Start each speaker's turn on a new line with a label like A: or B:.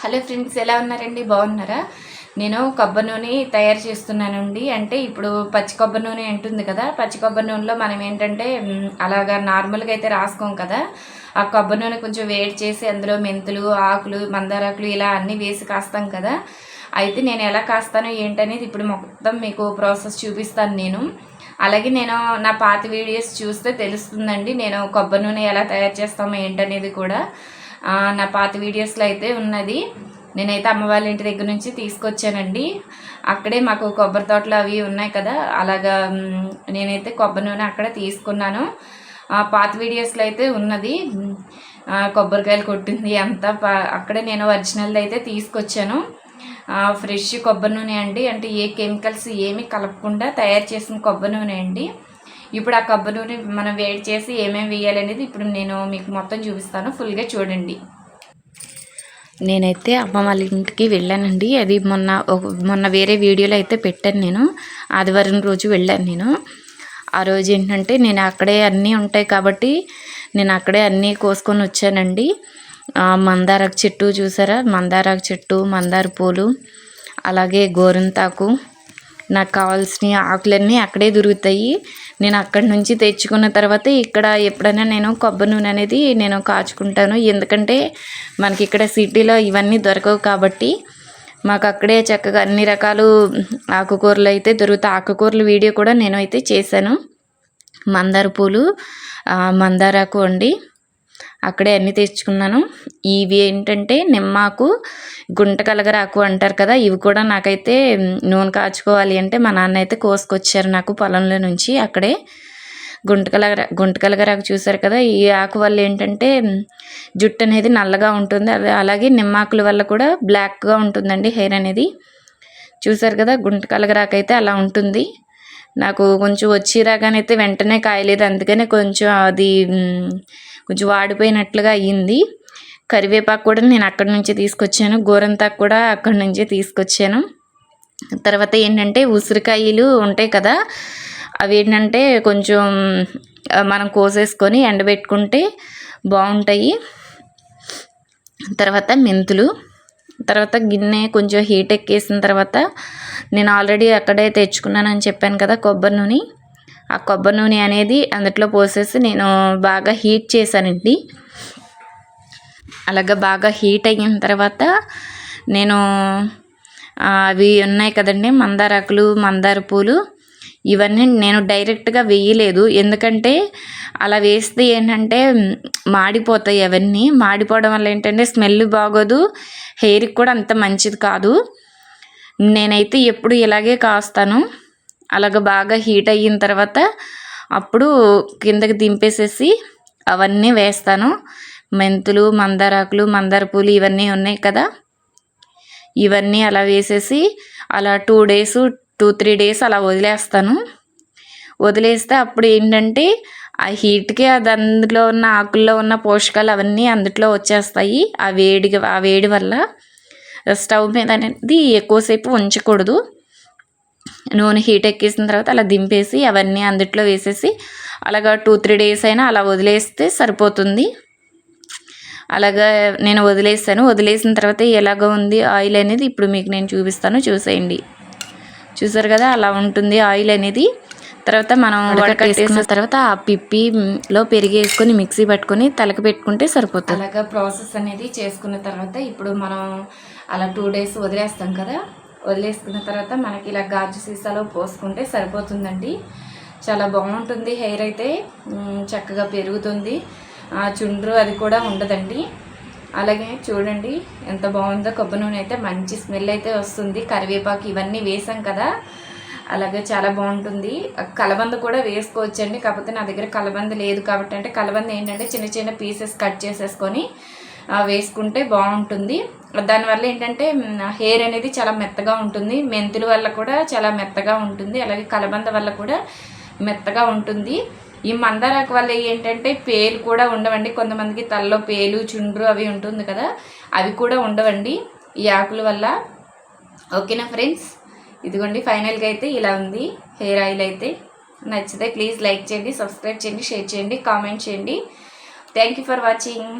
A: Hello friends ఎలా ఉన్నారండి? బాగున్నారా? నేను కొబ్బరి నూనె తయారు చేస్తున్నానండి. అంటే ఇప్పుడు పచ్చి కొబ్బరి నూనె అంటుంది కదా పచ్చి కొబ్బరి నూనెలో మనం ఏంటంటే అలాగా నార్మల్గా అయితే రాసుకోం కదా. ఆ కొబ్బరి నూనె కొంచెం వేడి చేసి అందులో మెంతులు ఆకులు మందారాకులు ఇలా అన్నీ వేసి కాస్తాం కదా. అయితే నేను ఎలా కాస్తానో ఏంటనేది ఇప్పుడు మొత్తం మీకు ప్రాసెస్ చూపిస్తాను నేను. అలాగే నేను నా పాత వీడియోస్ చూస్తే తెలుస్తుందండి నేను కొబ్బరి నూనె ఎలా తయారు చేస్తామో ఏంటనేది కూడా. నా పాత వీడియోస్లో అయితే ఉన్నది. నేనైతే అమ్మ వాళ్ళ ఇంటి దగ్గర నుంచి తీసుకొచ్చానండి. అక్కడే మాకు కొబ్బరి తోటలు అవి ఉన్నాయి కదా అలాగా నేనైతే కొబ్బరి నూనె అక్కడ తీసుకున్నాను. ఆ, పాత వీడియోస్లో అయితే ఉన్నది. కొబ్బరికాయలు కొట్టింది అంతా పా- అక్కడే నేను ఒరిజినల్ అయితే తీసుకొచ్చాను. ఫ్రెష్ కొబ్బరి నూనె అండి. అంటే ఏ కెమికల్స్ ఏమీ కలపకుండా తయారు చేసిన కొబ్బరి నూనె అండి. ఇప్పుడు ఆ కొబ్బరి నూనె మనం వేడి చేసి ఏమేమి వేయాలి అనేది ఇప్పుడు నేను మీకు మొత్తం చూపిస్తాను. ఫుల్గా చూడండి. నేనైతే అమ్మ వాళ్ళ ఇంటికి వెళ్ళానండి. అది మొన్న మొన్న వేరే వీడియోలో అయితే పెట్టాను నేను. ఆదివారం రోజు వెళ్ళాను నేను. ఆ రోజు ఏంటంటే నేను అక్కడే అన్నీ ఉంటాయి కాబట్టి నేను అక్కడే అన్నీ కోసుకొని వచ్చానండి. మందారాకు చెట్టు చూసారా? మందారాకు చెట్టు మందార పూలు అలాగే గోరింతాకు నాకు కావాల్సిన ఆకులన్నీ అక్కడే దొరుకుతాయి. నేను అక్కడి నుంచి తెచ్చుకున్న తర్వాత ఇక్కడ ఎప్పుడైనా నేను కొబ్బరి నూనె అనేది నేను కాచుకుంటాను. ఎందుకంటే మనకి ఇక్కడ సిటీలో ఇవన్నీ దొరకవు కాబట్టి మాకు అక్కడే చక్కగా అన్ని రకాలు ఆకుకూరలు అయితే దొరుకుతాయి. ఆకుకూరల వీడియో కూడా నేను అయితే చేశాను. మందార పూలు మందారాకు అండి అక్కడే అన్నీ తెచ్చుకున్నాను. ఇవి ఏంటంటే నిమ్మాకు గుంట కలగరాకు అంటారు కదా ఇవి కూడా నాకైతే నూనె కాచుకోవాలి అంటే మా నాన్న అయితే కోసుకొచ్చారు నాకు పొలంలో నుంచి అక్కడే. గుంటకలగర గుంటకలగరాకు చూసారు కదా ఈ ఆకు వల్ల ఏంటంటే జుట్టు అనేది నల్లగా ఉంటుంది. అది అలాగే నిమ్మాకుల వల్ల కూడా బ్లాక్గా ఉంటుందండి హెయిర్ అనేది. చూసారు కదా గుంటకలగరాకు అయితే అలా ఉంటుంది. నాకు కొంచెం వచ్చి రాగానైతే వెంటనే కాయలేదు. అందుకనే కొంచెం అది కొంచెం వాడిపోయినట్లుగా అయ్యింది. కరివేపాకు కూడా నేను అక్కడి నుంచి తీసుకొచ్చాను. గోరంతాకు కూడా అక్కడి నుంచే తీసుకొచ్చాను. తర్వాత ఏంటంటే ఉసిరికాయలు ఉంటాయి కదా అవి ఏంటంటే కొంచెం మనం కోసేసుకొని ఎండబెట్టుకుంటే బాగుంటాయి. తర్వాత మెంతులు తర్వాత గిన్నె కొంచెం హీట్ ఎక్కేసిన తర్వాత నేను ఆల్రెడీ అక్కడే తెచ్చుకున్నానని చెప్పాను కదా కొబ్బరి నూనె. ఆ కొబ్బరి నూనె అనేది అందులో పోసేసి నేను బాగా హీట్ చేశానండి. అలాగా బాగా హీట్ అయిన తర్వాత నేను అవి ఉన్నాయి కదండి మందారాకులు మందార పూలు. ఇవన్నీ నేను డైరెక్ట్గా వేయలేదు. ఎందుకంటే అలా వేస్తే ఏంటంటే మాడిపోతాయి అవన్నీ. మాడిపోవడం వల్ల ఏంటంటే స్మెల్ బాగోదు హెయిర్కి కూడా అంత మంచిది కాదు. నేనైతే ఎప్పుడు ఇలాగే కాస్తాను. అలాగ బాగా హీట్ అయిన తర్వాత అప్పుడు కిందకి దింపేసేసి అవన్నీ వేస్తాను. మెంతులు మందారాకులు మందార పూలు ఇవన్నీ ఉన్నాయి కదా. ఇవన్నీ అలా వేసేసి అలా two days two three days అలా వదిలేస్తాను. వదిలేస్తే అప్పుడు ఏంటంటే ఆ హీట్కి అది అందులో ఉన్న ఆకుల్లో ఉన్న పోషకాలు అవన్నీ అందులో వచ్చేస్తాయి. ఆ వేడిగా ఆ వేడి వల్ల స్టవ్ మీద అనేది ఎక్కువసేపు ఉంచకూడదు. నూనె హీట్ ఎక్కేసిన తర్వాత అలా దింపేసి అవన్నీ అందుట్లో వేసేసి అలాగా టూ త్రీ డేస్ అయినా అలా వదిలేస్తే సరిపోతుంది. అలాగా నేను వదిలేసాను. వదిలేసిన తర్వాత ఎలాగ ఉంది ఆయిల్ అనేది ఇప్పుడు మీకు నేను చూపిస్తాను. చూసేయండి. చూసారు కదా అలా ఉంటుంది ఆయిల్ అనేది. తర్వాత మనం వడకట్టేసిన తర్వాత ఆ పిప్పిలో పెరిగి వేసుకొని మిక్సీ పట్టుకొని తలకి పెట్టుకుంటే సరిపోతుంది. అలాగా ప్రాసెస్ అనేది చేసుకున్న తర్వాత ఇప్పుడు మనం అలా టూ డేస్ వదిలేస్తాం కదా వదిలేసుకున్న తర్వాత మనకి ఇలా గాజు సీసాలో పోసుకుంటే సరిపోతుందండి. చాలా బాగుంటుంది హెయిర్ అయితే. చక్కగా పెరుగుతుంది. ఆ చుండ్రు అది కూడా ఉండదండి. అలాగే చూడండి ఎంత బాగుందో కొబ్బరి నూనె అయితే మంచి స్మెల్ అయితే వస్తుంది. కరివేపాకు ఇవన్నీ వేసాం కదా అలాగే చాలా బాగుంటుంది. కలబంద కూడా వేసుకోవచ్చండి. కాకపోతే నా దగ్గర కలబంద లేదు కాబట్టి అంటే కలబంద ఏంటంటే చిన్న చిన్న పీసెస్ కట్ చేసేసుకొని వేసుకుంటే బాగుంటుంది. దానివల్ల ఏంటంటే హెయిర్ అనేది చాలా మెత్తగా ఉంటుంది. మెంతుల వల్ల కూడా చాలా మెత్తగా ఉంటుంది. అలాగే కలబంద వల్ల కూడా మెత్తగా ఉంటుంది. ఈ మందారాకు వల్ల ఏంటంటే పేలు కూడా ఉండవండి. కొంతమందికి తలలో పేలు చుండ్రు అవి ఉంటుంది కదా అవి కూడా ఉండవండి ఈ ఆకుల వల్ల. ఓకేనా ఫ్రెండ్స్? ఇదిగోండి ఫైనల్గా అయితే ఇలా ఉంది. హెయిర్ ఆయిల్ అయితే నచ్చితే ప్లీజ్ లైక్ చేయండి సబ్స్క్రైబ్ చేయండి షేర్ చేయండి కామెంట్ చేయండి. Thank you for watching